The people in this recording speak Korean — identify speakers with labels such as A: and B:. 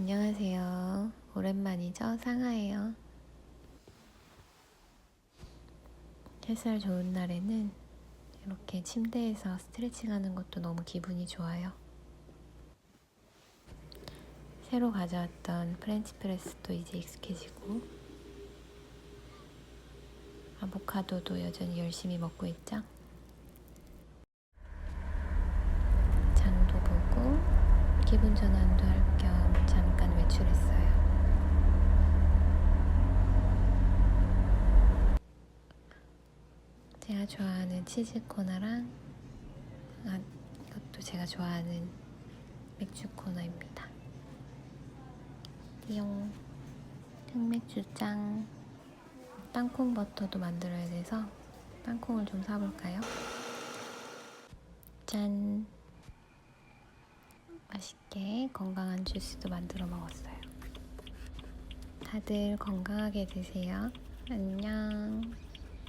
A: 안녕하세요. 오랜만이죠? 상하예요. 햇살 좋은 날에는 이렇게 침대에서 스트레칭 하는 것도 너무 기분이 좋아요. 새로 가져왔던 프렌치 프레스도 이제 익숙해지고, 아보카도도 여전히 열심히 먹고 있죠? 장도 보고, 기분 전환도 할겸 잠깐 외출했어요. 제가 좋아하는 치즈 코너랑 아, 이것도 제가 좋아하는 맥주 코너입니다. 띠용 흑맥주 짱 땅콩 버터도 만들어야 돼서 땅콩을 좀 사볼까요? 짠 맛있게 건강한 주스도 만들어 먹었어요. 다들 건강하게 드세요. 안녕.